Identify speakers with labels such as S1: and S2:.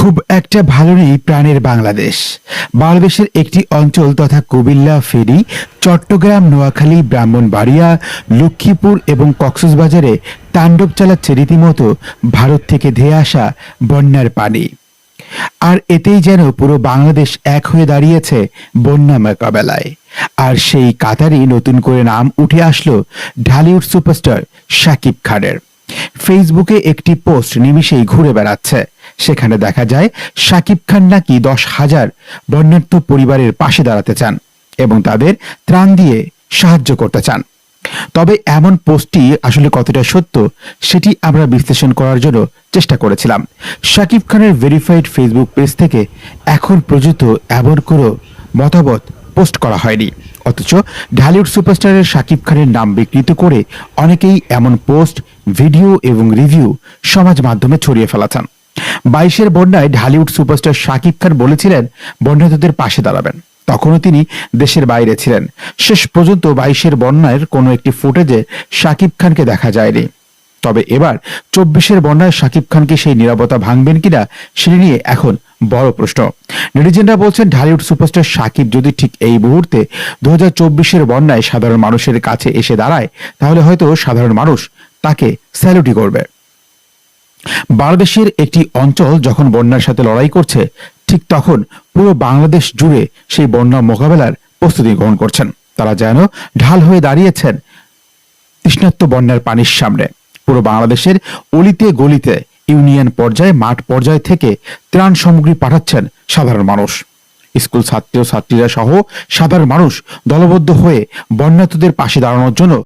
S1: খুব একটা ভালো নেই প্রাণের বাংলাদেশ। বাংলাদেশের একটি অঞ্চল তথা কুমিল্লা ফেরি চট্টগ্রাম, নোয়াখালী, ব্রাহ্মণবাড়িয়া, লক্ষ্মীপুর এবং কক্সবাজারে তাণ্ডব চালাচ্ছে রীতিমতো ভারত থেকে ধেয়ে আসা বন্যার পানি। আর এতেই যেন পুরো বাংলাদেশ এক হয়ে দাঁড়িয়েছে বন্যা মোকাবেলায়। আর সেই কাতারই নতুন করে নাম উঠে আসলো ঢালিউড সুপারস্টার শাকিব খানের। ফেসবুকে একটি পোস্ট নিমিষেই ঘুরে বেড়াচ্ছে। সেখানে দেখা যায় শাকিব খান নাকি দশ হাজার বন্যার্থ পরিবারের পাশে দাঁড়াতে চান এবং তাদের ত্রাণ দিয়ে সাহায্য করতে চান। তবে এমন পোস্টটি আসলে কতটা সত্য সেটি আমরা বিশ্লেষণ করার জন্য চেষ্টা করেছিলাম। শাকিব খানের ভেরিফাইড ফেসবুক পেজ থেকে এখন পর্যন্ত এমন কোনো মতামত পোস্ট করা হয়নি। অথচ ঢালিউড সুপারস্টারের শাকিব খানের নাম বিকৃত করে অনেকেই এমন পোস্ট, ভিডিও এবং রিভিউ সমাজ মাধ্যমে ছড়িয়ে ফেলাছেন। বাইশের বন্যায় ঢালিউড সুপারস্টার শাকিব খান বলেছিলেন বন্যার্থদের পাশে দাঁড়াবেন। তখনও তিনি দেশের বাইরে ছিলেন। শেষ পর্যন্ত বাইশের বন্যার কোনো একটি ফুটেজে শাকিব খানকে দেখা যায়নি। তবে এবার চব্বিশের বন্যায় শাকিব খানকে সেই নিরাপত্তা ভাঙবেন কিনা, সেটি নিয়ে এখন বড় প্রশ্ন। নেটিজেনরা বলছেন, ঢালিউড সুপারস্টার শাকিব যদি ঠিক এই মুহূর্তে দু হাজার চব্বিশের বন্যায় সাধারণ মানুষের কাছে এসে দাঁড়ায়, তাহলে হয়তো সাধারণ মানুষ তাকে স্যালুটি করবে। বাংলাদেশের একটি অঞ্চল যখন বন্যার সাথে লড়াই করছে, ঠিক তখন পুরো বাংলাদেশ জুড়ে সেই বন্যা মোকাবেলার প্রস্তুতি গ্রহণ করছেন। তারা যেন ঢাল হয়ে দাঁড়িয়েছেন তৃষ্ণাত্ম বন্যার পানির সামনে। পুরো বাংলাদেশের অলিতে গলিতে ইউনিয়ন পর্যায়ে, মাঠ পর্যায় থেকে ত্রাণ সামগ্রী পাঠাচ্ছেন সাধারণ মানুষ। স্কুল ছাত্রী ছাত্রীরা সহ সাধারণ মানুষ দলবদ্ধ হয়ে বন্যার্থদের পাশে দাঁড়ানোর জন্য